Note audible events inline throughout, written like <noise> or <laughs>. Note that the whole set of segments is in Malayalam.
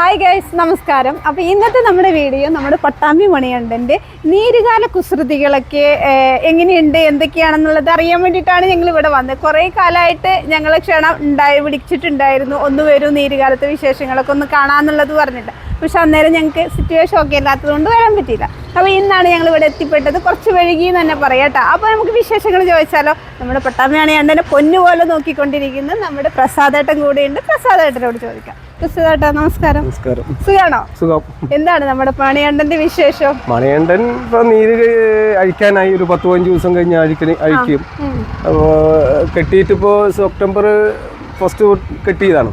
ഹായ് ഗൈസ് നമസ്കാരം. അപ്പോൾ ഇന്നത്തെ നമ്മുടെ വീഡിയോ നമ്മുടെ പട്ടാമ്പി മണികണ്ഠന്റെ നീരുകാല കുസൃതികളൊക്കെ എങ്ങനെയുണ്ട് എന്തൊക്കെയാണെന്നുള്ളത് അറിയാൻ വേണ്ടിയിട്ടാണ് ഞങ്ങൾ ഇവിടെ വന്നത്. കുറേ കാലമായിട്ട് ഞങ്ങൾ ക്ഷണം ഉണ്ടായി വിളിച്ചിട്ടുണ്ടായിരുന്നു ഒന്ന് വരും നീരുകാലത്തെ വിശേഷങ്ങളൊക്കെ ഒന്ന് കാണാമെന്നുള്ളത് പറഞ്ഞിട്ട്. പക്ഷെ അന്നേരം ഞങ്ങൾക്ക് സിറ്റുവേഷൻ ഒക്കെ ഇല്ലാത്തതുകൊണ്ട് വരാൻ പറ്റിയില്ല. അപ്പോൾ ഇന്നാണ് ഞങ്ങൾ ഇവിടെ എത്തിപ്പെട്ടത്. കുറച്ച് എന്ന് തന്നെ പറയാം അപ്പോൾ നമുക്ക് വിശേഷങ്ങൾ ചോദിച്ചാലോ? നമ്മുടെ പട്ടാമ്പി മണികണ്ഠനെ പൊന്നുപോലെ നോക്കിക്കൊണ്ടിരിക്കുന്ന നമ്മുടെ പ്രസാദേട്ടൻ കൂടെയുണ്ട്. പ്രസാദേട്ടനോട് ചോദിക്കാം. പ്രസാദേട്ടാ നമസ്കാരം. നമസ്കാരം. സുഖാണോ? സുഖം. എന്താണ് നമ്മുടെ പണിയണ്ടന്റെ വിശേഷം? മണികണ്ഠൻ ഇപ്പൊ നീര് അഴിക്കാനായി ഒരു പത്ത് പതിനഞ്ച് ദിവസം കഴിഞ്ഞ് അഴിക്കണി അഴിക്കും. അപ്പോ കെട്ടിയിട്ട് ഇപ്പോ സെപ്റ്റംബർ ഫസ്റ്റ് കെട്ടിയതാണ്.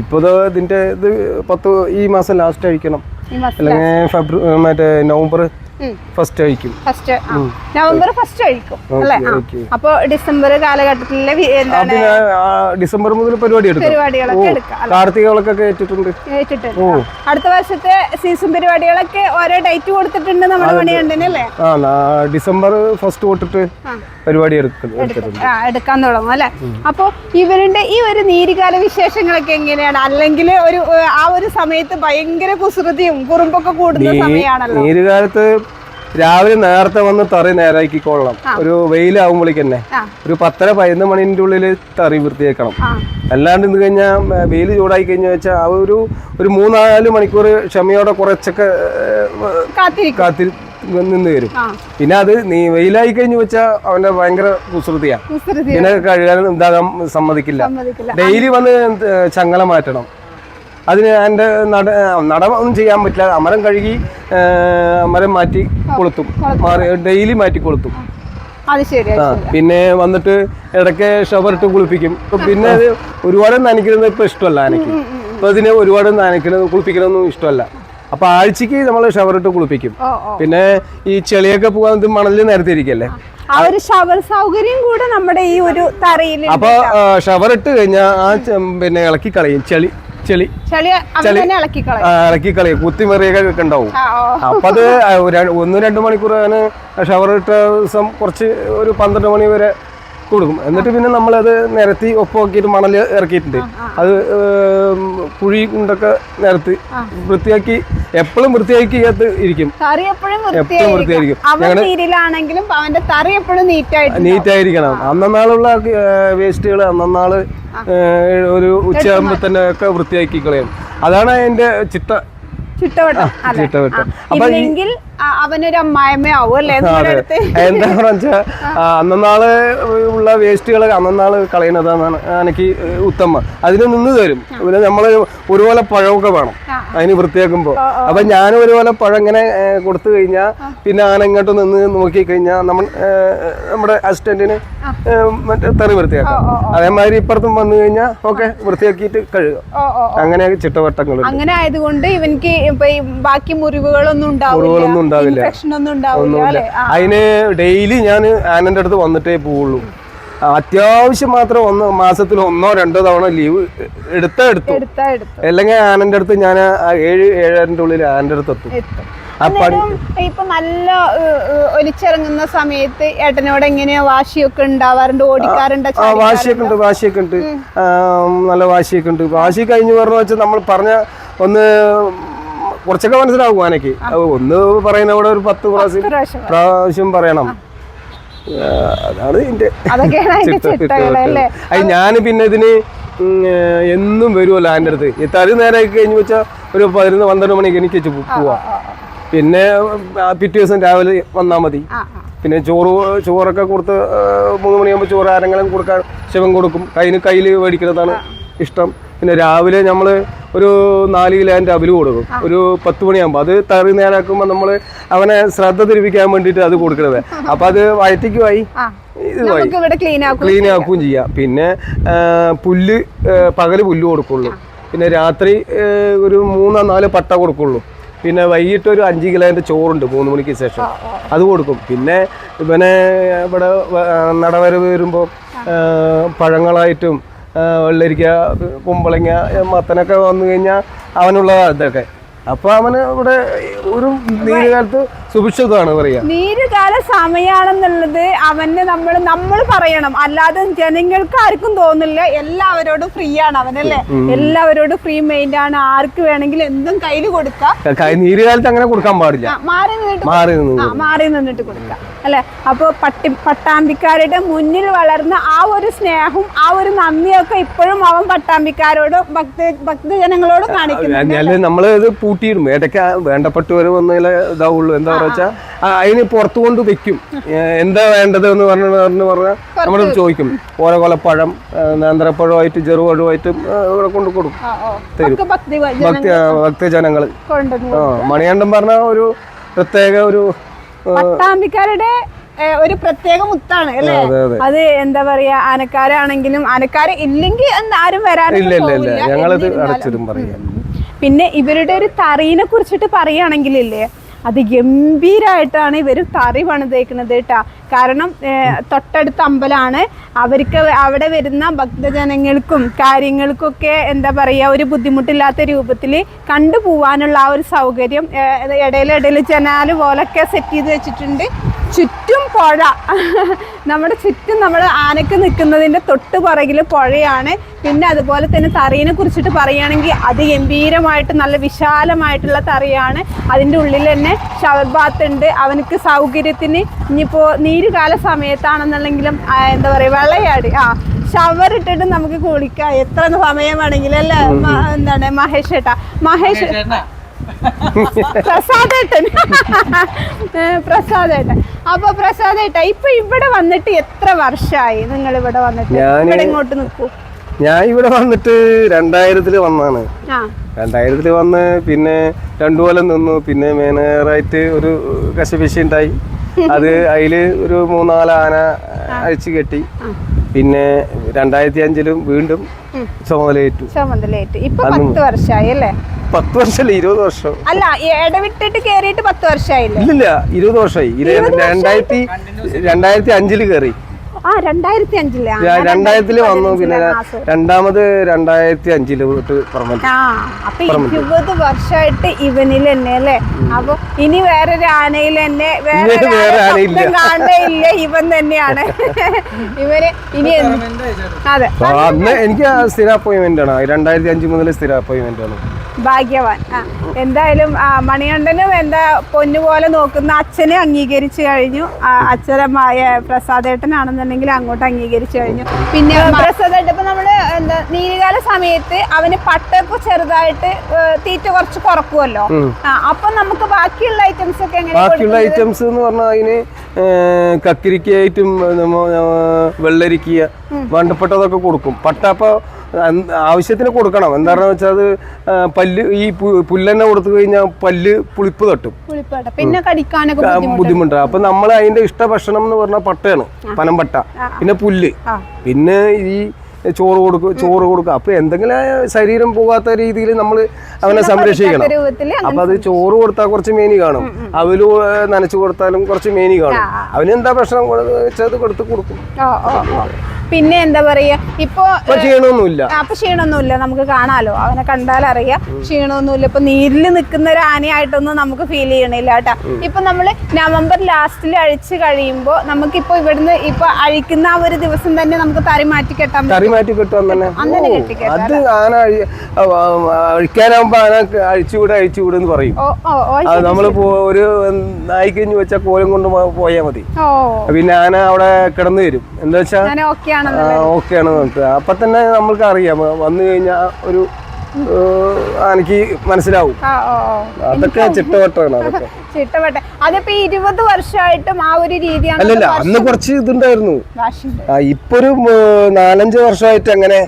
ഇപ്പൊ ഇതിന്റെ ഇത് പത്ത് ഈ മാസം ലാസ്റ്റ് അഴിക്കണം. അല്ലെങ്കിൽ ഫെബ്രുവരി മറ്റേ നവംബർ. ഫസ്റ്റ് കഴിക്കും. ഫസ്റ്റ് നവംബർ ഫസ്റ്റ് കഴിക്കും അല്ലേ. അപ്പൊ ഡിസംബർ കാലഘട്ടത്തിലെ എന്താണ് ഡിസംബർ മുതൽ പരിപാടി പരിപാടികളൊക്കെ എടുക്കാം കാർത്തികകളൊക്കെ ഏറ്റിട്ടുണ്ട്. ഏറ്റിട്ടുണ്ട്. അടുത്ത വർഷത്തെ സീസൺ പരിപാടികളൊക്കെ ഓരോ ഡേറ്റ് കൊടുത്തിട്ടുണ്ട് നമ്മുടെ ആ ഡിസംബർ ഫസ്റ്റ് തൊട്ടിട്ട് പരിപാടി എടുക്കാൻ തുടങ്ങും അല്ലെ? അപ്പൊ ഇവരുടെ ഈ ഒരു നീരികാല വിശേഷങ്ങളൊക്കെ എങ്ങനെയാണ്? അല്ലെങ്കിൽ ഒരു ആ ഒരു സമയത്ത് ഭയങ്കര കുസൃതിയും കുറുമ്പൊക്കെ കൂടുന്ന സമയമാണല്ലോ. നീരുകാലത്ത് രാവിലെ നേരത്തെ വന്ന് തറി നേരാക്കിക്കൊള്ളണം ഒരു വെയിലാവുമ്പോഴേക്ക് തന്നെ. ഒരു പത്തര പതിനൊന്ന് മണിന്റെ ഉള്ളിൽ തറി വൃത്തിയാക്കണം. അല്ലാണ്ട് ഇന്ന് കഴിഞ്ഞാൽ വെയിൽ ചൂടായി കഴിഞ്ഞു വെച്ചാൽ ആ ഒരു ഒരു മൂന്നാൽ മണിക്കൂർ ക്ഷമയോടെ കുറച്ചൊക്കെ കാത്തി നിന്ന് വരും. പിന്നെ അത് നീ വെയിലായി കഴിഞ്ഞു വെച്ചാൽ അവന്റെ ഭയങ്കര കുസൃതിയാണ് കുസൃതി പിന്നെ കഴുകാൻ ഇതാകാൻ സമ്മതിക്കില്ല. ഡെയിലി വന്ന് ചങ്ങല മാറ്റണം. അതിന് എന്റെ നട നട ഒന്നും ചെയ്യാൻ പറ്റില്ല. അമരം കഴുകി അമരം മാറ്റി കൊളുത്തും. മാറി ഡെയിലി മാറ്റി കൊളുത്തും. ആ പിന്നെ വന്നിട്ട് ഇടയ്ക്ക് ഷവർ ഇട്ട് കുളിപ്പിക്കും. പിന്നെ അത് ഒരുപാട് നനയ്ക്കുന്നത് ഇപ്പൊ ഇഷ്ടമല്ല എനിക്ക് ഇപ്പൊ അതിന് ഒരുപാട് നനയ്ക്കുന്നത് കുളിപ്പിക്കണമൊന്നും ഇഷ്ടമല്ല. അപ്പൊ ആഴ്ചക്ക് നമ്മൾ ഷവർ ഇട്ട് കുളിപ്പിക്കും. പിന്നെ ഈ ചെളിയൊക്കെ പോകാൻ ഇത് മണലിൽ നിരത്തിയിരിക്കല്ലേ ആ ഒരു ഷവർ സൗകര്യം കൂടെ നമ്മുടെ ഈ ഒരു തറയിൽ അപ്പൊ ഷവർ ഇട്ട് കഴിഞ്ഞാൽ ആ പിന്നെ ഇളക്കി കളയും. ചെളി ചെളി. ചെളി ഇളക്കിക്കളയും. ആ, ഇളക്കി കളയും കുത്തിമറിയൊക്കെ ഉണ്ടാവും അപ്പൊ അത് ഒന്ന് രണ്ട് മണിക്കൂർ ഞാൻ ഷവർ ഇട്ട ദിവസം കുറച്ച് ഒരു പന്ത്രണ്ട് മണി വരെ കൊടുക്കും. എന്നിട്ട് പിന്നെ നമ്മളത് നിരത്തി ഒപ്പമാക്കിയിട്ട് മണൽ ഇറക്കിയിട്ടുണ്ട്. അത് കുഴി കൊണ്ടൊക്കെ നിരത്തി വൃത്തിയാക്കി എപ്പോഴും വൃത്തിയാക്കി അത് ഇരിക്കും. എപ്പോഴും വൃത്തിയായിരിക്കും. നീരിലാണെങ്കിലും അവന്റെ എപ്പോഴും നീറ്റായിരിക്കണം. അന്നന്നാളുള്ള വേസ്റ്റുകൾ അന്നന്നാൾ ഒരു ഉച്ചയാകുമ്പോൾ തന്നെ ഒക്കെ വൃത്തിയാക്കി കളയും. അതാണ് അതിന്റെ ചിട്ട ചിട്ടവട്ടം ചിട്ടവട്ടം. അപ്പൊ അവനൊരു അമ്മായിമ്മയാവും അല്ലേ? എന്താണെന്ന് വെച്ചാൽ അന്നന്നാൾ ഉള്ള വേസ്റ്റുകൾ അന്നന്നാൾ കളയണതാണ് എനിക്ക് ഉത്തമ. അതിന് നിന്ന് തരും. പിന്നെ നമ്മൾ ഒരുപോലെ പഴമൊക്കെ വേണം. അതിന് വൃത്തിയാക്കുമ്പോൾ അപ്പൊ ഞാൻ ഒരുപോലെ പഴം ഇങ്ങനെ കൊടുത്തു കഴിഞ്ഞാൽ പിന്നെ ആന ഇങ്ങോട്ട് നിന്ന് നോക്കി കഴിഞ്ഞാൽ നമ്മൾ നമ്മുടെ അസിസ്റ്റന്റിന് മറ്റേ തെറി വൃത്തിയാക്കാം. അതേമാതിരി ഇപ്പുറത്തും വന്നു കഴിഞ്ഞാൽ ഓക്കെ വൃത്തിയാക്കിയിട്ട് കഴുകാം. അങ്ങനെ ചിട്ടവട്ടങ്ങൾ അങ്ങനെ ആയതുകൊണ്ട് ഇവനിക്ക് ഇപ്പൊ ബാക്കി മുറിവുകളൊന്നും ഉണ്ടാവില്ല. ഉണ്ടാവില്ല. ഒന്നുമില്ല. അതിന് ഡെയിലി ഞാൻ ആനന്റെ അടുത്ത് വന്നിട്ടേ പോവുള്ളൂ. അത്യാവശ്യം മാത്രം ഒന്ന് മാസത്തിൽ ഒന്നോ രണ്ടോ തവണ ലീവ് എടുത്താ എടുത്തു. അല്ലെങ്കിൽ ആനന്റെ അടുത്ത് ഞാൻ ഏഴ് ഏഴരന്റെ ഉള്ളിൽ ആനന്റെ അടുത്ത് എത്തും. ഇപ്പൊ നല്ല ഒലിച്ചിറങ്ങുന്ന സമയത്ത് ഏട്ടനോട് എങ്ങനെയാ വാശിയൊക്കെ ഉണ്ടാവാറുണ്ട്? ഓടിക്കാറുണ്ട്? വാശിയൊക്കെ ഉണ്ട് വാശിയൊക്കെ ഉണ്ട് നല്ല വാശിയൊക്കെ ഉണ്ട് വാശി കഴിഞ്ഞു പറഞ്ഞു വെച്ചാൽ നമ്മൾ പറഞ്ഞ ഒന്ന് കുറച്ചൊക്കെ മനസ്സിലാവും ആനയ്ക്ക്. ഒന്ന് പറയുന്നവിടെ ഒരു പത്ത് പ്രാവശ്യം പ്രാവശ്യം. പറയണം. അതാണ് ഇതിന്റെ അത് ഞാൻ പിന്നെ ഇതിന് എന്നും വരുമല്ലോ എന്റെ അടുത്ത്. ഈ നേരെ ആയി കഴിഞ്ഞ് വെച്ചാൽ ഒരു പതിനൊന്ന് പന്ത്രണ്ട് മണിക്ക് എനിക്ക് വെച്ച് പോവാ. പിന്നെ പിറ്റേ ദിവസം രാവിലെ വന്നാൽ മതി. പിന്നെ ചോറ് ചോറൊക്കെ കൊടുത്ത് മൂന്ന് മണിയാകുമ്പോൾ ചോറ് ആരെങ്കിലും കൊടുക്കാൻ ശിവൻ കൊടുക്കും. കയ്യിൽ കയ്യിൽ മേടിക്കുന്നതാണ് ഇഷ്ടം. പിന്നെ രാവിലെ നമ്മൾ ഒരു നാല് കിലോന്റെ അവിൽ കൊടുക്കും. ഒരു പത്ത് മണിയാകുമ്പോൾ അത് തറി നേരാക്കുമ്പോൾ നമ്മൾ അവനെ ശ്രദ്ധ തിരിപ്പിക്കാൻ വേണ്ടിയിട്ട് അത് കൊടുക്കണത്. അപ്പം അത് വയറ്റിക്കുമായി ആ. ഇത് നമുക്ക് ഇവിടെ ക്ലീൻ ആക്കും ക്ലീൻ ആക്കുകയും ചെയ്യാം. പിന്നെ പുല്ല് പകൽ പുല്ല് കൊടുക്കുള്ളൂ. പിന്നെ രാത്രി ഒരു മൂന്നോ നാല് പട്ട കൊടുക്കുള്ളൂ. പിന്നെ വൈകിട്ട് ഒരു അഞ്ച് കിലോന്റെ ചോറുണ്ട് മൂന്ന് മണിക്ക് ശേഷം. അത് കൊടുക്കും. പിന്നെ ഇവനെ ഇവിടെ നടവരവ് വരുമ്പോൾ പഴങ്ങളായിട്ടും വെള്ളരിക്ക കുമ്പളങ്ങ മത്തനൊക്കെ വന്നു കഴിഞ്ഞാൽ അവനുള്ള ഇതൊക്കെ. അപ്പൊ അവന് ഇവിടെ ഒരു നീരുകാലത്ത് സുഭിക്ഷതാണ് പറയാ. നീരുകാല സമയാണെന്നുള്ളത് അവന് നമ്മൾ നമ്മൾ പറയണം. അല്ലാതെ ജനങ്ങൾക്ക് ആർക്കും തോന്നില്ല. എല്ലാവരോടും ഫ്രീ ആണ് അവനല്ലേ എല്ലാവരോടും ഫ്രീ മൈൻഡ് ആണ്. ആർക്ക് വേണമെങ്കിലും എന്തും കയ്യിൽ കൊടുക്കാം. നീരുകാലത്ത് അങ്ങനെ കൊടുക്കാൻ പാടില്ല. മാറി നിന്നിട്ട് മാറി നിന്നിട്ട് കൊടുക്കാം. അല്ലെ? അപ്പോൾ പട്ടി പട്ടാമ്പിക്കാരുടെ മുന്നിൽ വളർന്ന ആ ഒരു സ്നേഹവും ആ ഒരു നന്ദിയൊക്കെ ഇപ്പോഴും അവൻ പട്ടാമ്പിക്കാരോട് ഭക്ത ഭക്തജനങ്ങളോട് കാണിക്കുന്നു നമ്മൾ ഇത് പൂട്ടിയിടും. ഇടയ്ക്ക് വേണ്ടപ്പെട്ടവർ വന്നതിൽ ഇതാവുള്ളൂ. എന്താ പറയുക അതിന് പുറത്തു കൊണ്ട് വെക്കും. എന്താ വേണ്ടത് എന്ന് പറഞ്ഞു പറഞ്ഞു പറഞ്ഞാൽ നമ്മൾ ചോദിക്കും. ഓരോ കൊലപ്പഴം നേന്ത്രപ്പഴമായിട്ട് ചെറുപഴമായിട്ടും ഇവിടെ കൊണ്ട് കൊടുക്കും. തരും. ഭക്തി ഭക്തി ഭക്തജനങ്ങൾ കൊണ്ടുവന്നു പറഞ്ഞ ഒരു പ്രത്യേക ഒരു പട്ടാമ്പിക്കാരുടെ ഒരു പ്രത്യേക മുത്താണ് അല്ലേ? അതെ എന്താ പറയാ ആനക്കാരാണെങ്കിലും ആനക്കാര് ഇല്ലെങ്കിൽ ആരും വരാറില്ല. ഞങ്ങളിത് അടച്ചിടും പറയാം. പിന്നെ ഇവരുടെ ഒരു തറീനെ കുറിച്ചിട്ട് പറയുകയാണെങ്കിലില്ലേ അത് ഗംഭീരമായിട്ടാണ് ഇവർ തറി പണിതേക്കുന്നത് കേട്ടാ. കാരണം തൊട്ടടുത്ത അമ്പലമാണ് അവർക്ക് അവിടെ വരുന്ന ഭക്തജനങ്ങൾക്കും കാര്യങ്ങൾക്കൊക്കെ എന്താ പറയുക ഒരു ബുദ്ധിമുട്ടില്ലാത്ത രൂപത്തിൽ കണ്ടുപോവാനുള്ള ആ ഒരു സൗകര്യം ഇടയിലിടയിൽ ജനാല് പോലൊക്കെ സെറ്റ് ചെയ്ത് വെച്ചിട്ടുണ്ട്. ചുറ്റും പുഴ. നമ്മുടെ ചുറ്റും നമ്മൾ ആനക്ക് നിൽക്കുന്നതിന്റെ തൊട്ട് പുറകിൽ പുഴയാണ്. പിന്നെ അതുപോലെ തന്നെ തറയിനെ കുറിച്ചിട്ട് പറയുകയാണെങ്കിൽ അത് ഗംഭീരമായിട്ട് നല്ല വിശാലമായിട്ടുള്ള തറിയാണ്. അതിന്റെ ഉള്ളിൽ തന്നെ ഷവർ ബാത്ത് ഉണ്ട്. അവനക്ക് സൗകര്യത്തിന് ഇനിയിപ്പോൾ നീരുകാല സമയത്താണെന്നുണ്ടെങ്കിലും എന്താ പറയുക വെള്ളയാടി. ആ ഷവർ ഇട്ടിട്ട് നമുക്ക് കുളിക്കാം. എത്ര സമയം വേണമെങ്കിലും അല്ലേ എന്താണ് മഹേഷ് ഏട്ടാ മഹേഷ് പ്രസാദേട്ടൻ. പ്രസാദേട്ടൻ. അപ്പൊ പ്രസാദേട്ട ഇപ്പൊ ഇവിടെ വന്നിട്ട് എത്ര വർഷമായി നിങ്ങൾ ഇവിടെ വന്നിട്ട്? ഞാൻ ഇവിടെ ഇങ്ങോട്ട് നിൽക്കൂ. ഞാൻ ഇവിടെ വന്നിട്ട് രണ്ടായിരത്തിൽ വന്നാണ് രണ്ടായിരത്തിൽ വന്ന് പിന്നെ രണ്ടു കൊല്ലം നിന്നു. പിന്നെ മേനറായിട്ട് ഒരു കശപിശ ഉണ്ടായി. അത് <laughs> അതിൽ ഒരു മൂന്നാൽ ആന അഴിച്ചു കെട്ടി. പിന്നെ രണ്ടായിരത്തി അഞ്ചിലും വീണ്ടും ചുമതലയേറ്റു. ചുമതലയേറ്റ്. ഇപ്പൊ പത്ത് വർഷമായി അല്ലേ പത്ത് വർഷമല്ല ഇരുപത് വർഷം. അല്ല ഇടവിട്ടിട്ട് കേറിയിട്ട് പത്ത് വർഷമായില്ല ഇല്ല ഇരുപത് വർഷമായി. രണ്ടായിരത്തി രണ്ടായിരത്തി അഞ്ചിൽ കയറി രണ്ടായിരത്തിൽ വന്നു പിന്നെ. രണ്ടാമത് രണ്ടായിരത്തി അഞ്ചിൽ തൊട്ട് ഇരുപത് വർഷമായിട്ട് ഇവനിൽ തന്നെ അല്ലേ അപ്പൊ ഇനി വേറൊരു ആനയിൽ തന്നെ വേറെ. കാണേയില്ല ഇവൻ തന്നെയാണ്. <laughs> ഇവർ ഇനി അന്ന് എനിക്ക് സ്ഥിര അപ്പോയിന്റ്മെന്റ് ആണ്. രണ്ടായിരത്തി അഞ്ച് മുതൽ സ്ഥിര അപ്പോയിന്റ്മെന്റ് ആണ്. ഭാഗ്യവാൻ. ആ എന്തായാലും ആ, മണികണ്ഠനും എന്താ പൊന്നുപോലെ നോക്കുന്ന അച്ഛനെ അംഗീകരിച്ചു കഴിഞ്ഞു. ആ, അച്ഛനമായ പ്രസാദേട്ടനാണെന്നുണ്ടെങ്കിൽ അങ്ങോട്ട് അംഗീകരിച്ചു കഴിഞ്ഞു. പിന്നെ പ്രസാദേട്ടൻ ഇപ്പൊ നമ്മൾ എന്താ നീലികാല സമയത്ത് അവന് പട്ടപ്പ് ചെറുതായിട്ട് തീറ്റ കുറച്ച് കുറക്കുമല്ലോ ആ അപ്പൊ നമുക്ക് ബാക്കിയുള്ള ഐറ്റംസ് ഒക്കെ എങ്ങനെ ബാക്കിയുള്ള ഐറ്റംസ് എന്ന് പറഞ്ഞാൽ അതിന് കക്കിരിക്കായിട്ടും വെള്ളരിക്കുക വണ്ടപ്പെട്ടതൊക്കെ കൊടുക്കും. പട്ട അപ്പോൾ ആവശ്യത്തിന് കൊടുക്കണം. എന്താണെന്ന് വെച്ചാൽ അത് പല്ല് ഈ പുല്ലെന്നെ കൊടുത്തു കഴിഞ്ഞാൽ പല്ല് പുളിപ്പ് തട്ടും. പിന്നെ കടിക്കാനൊക്കെ ആ, ബുദ്ധിമുട്ട് ബുദ്ധിമുട്ട്. അപ്പൊ നമ്മൾ അതിന്റെ ഇഷ്ട ഭക്ഷണം എന്ന് പറഞ്ഞാൽ പട്ടയാണ്. പനമ്പട്ട പിന്നെ പുല്ല്. പിന്നെ ഈ ചോറ് കൊടുക്കും ചോറ് കൊടുക്കും അപ്പൊ എന്തെങ്കിലും ശരീരം പോകാത്ത രീതിയിൽ നമ്മൾ അവനെ സംരക്ഷിക്കണം. രൂപത്തിൽ അപ്പൊ അത് ചോറ് കൊടുത്താൽ കുറച്ച് മേനി കാണും. അവൽ നനച്ചു കൊടുത്താലും കുറച്ച് മേനി കാണും. അവന് എന്താ ഭക്ഷണം വെച്ചത് കൊടുത്ത് കൊടുക്കും. പിന്നെ എന്താ പറയാ ഇപ്പൊ ക്ഷീണമൊന്നുമില്ല. അപ്പൊ ക്ഷീണമൊന്നുമില്ല. നമുക്ക് കാണാലോ. അവനെ കണ്ടാൽ അറിയാം. ക്ഷീണമൊന്നുമില്ല. ഇപ്പൊ നീരിൽ നിൽക്കുന്ന ഒരു ആനയായിട്ടൊന്നും നമുക്ക് ഫീൽ ചെയ്യണില്ല കേട്ടാ. ഇപ്പൊ നമ്മൾ നവംബർ ലാസ്റ്റിൽ അഴിച്ച് കഴിയുമ്പോ നമുക്കിപ്പോ ഇവിടുന്ന് ഇപ്പൊ അഴിക്കുന്ന ആ ഒരു ദിവസം തന്നെ നമുക്ക് തറി മാറ്റി കെട്ടാൻ തറി മാറ്റി കിട്ടും അങ്ങനെ? അത് ആന അഴിച്ചുകൂടെ അഴിച്ചുകൂടെ എന്ന് പറയും. നമ്മൾ ഒരു നായിക്കഞ്ഞു വെച്ച കോലം കൊണ്ട് പോയാൽ മതി. പിന്നെ ആന അവിടെ കിടന്നു വരും. എന്താ വെച്ചാ ഞാൻ ഓക്കെ ആണ് നമുക്ക് അപ്പൊ തന്നെ നമ്മൾക്ക് അറിയാം വന്നു കഴിഞ്ഞാൽ ഒരു എനിക്ക് ആനക്ക് മനസ്സിലാവും അതൊക്കെ ചിട്ടവട്ടാണ് അതൊക്കെ. <laughs> ചിട്ടവട്ട. അതിപ്പോ ഇരുപത് വർഷമായിട്ടും ആ ഒരു രീതിയാണ് അല്ലല്ല അന്ന് കുറച്ച് ഇതുണ്ടായിരുന്നു. ഇപ്പൊ ഒരു നാലഞ്ച് വർഷമായിട്ട് അങ്ങനെ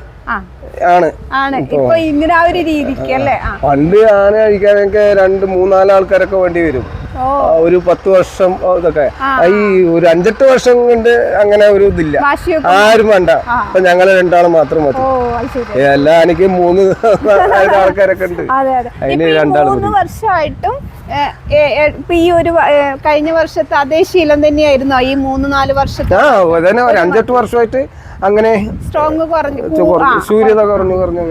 ആണ്. ആണ്. ഇപ്പൊ ഇങ്ങനെ ആ ഒരു രീതിക്ക് അല്ലേ? പണ്ട് ആന കഴിക്കാനൊക്കെ രണ്ട് മൂന്നാൽ ആൾക്കാരൊക്കെ വേണ്ടി വരും. ഒരു പത്ത് വർഷം ഇതൊക്കെ. ഈ ഒരു അഞ്ചെട്ട് വർഷം കൊണ്ട് അങ്ങനെ ഒരു ഇതില്ല. ആരും വേണ്ട. അപ്പൊ ഞങ്ങൾ രണ്ടാളും മാത്രം മതി. എല്ലാ എനിക്ക് മൂന്ന് <laughs> ആൾക്കാരൊക്കെ ഉണ്ട്. അതെ അതെ. അതിന് രണ്ടാളും വർഷമായിട്ടും ഇപ്പൊ ഈ ഒരു കഴിഞ്ഞ വർഷത്തെ അതേ ശീലം തന്നെയായിരുന്നോ? ഈ മൂന്ന് നാല് വർഷത്തെ ആ അതന്നെ. ഒരു അഞ്ചെട്ട് വർഷമായിട്ട് അങ്ങനെ സ്ട്രോങ് കുറഞ്ഞു. സൂര്യത കുറഞ്ഞു കുറഞ്ഞു.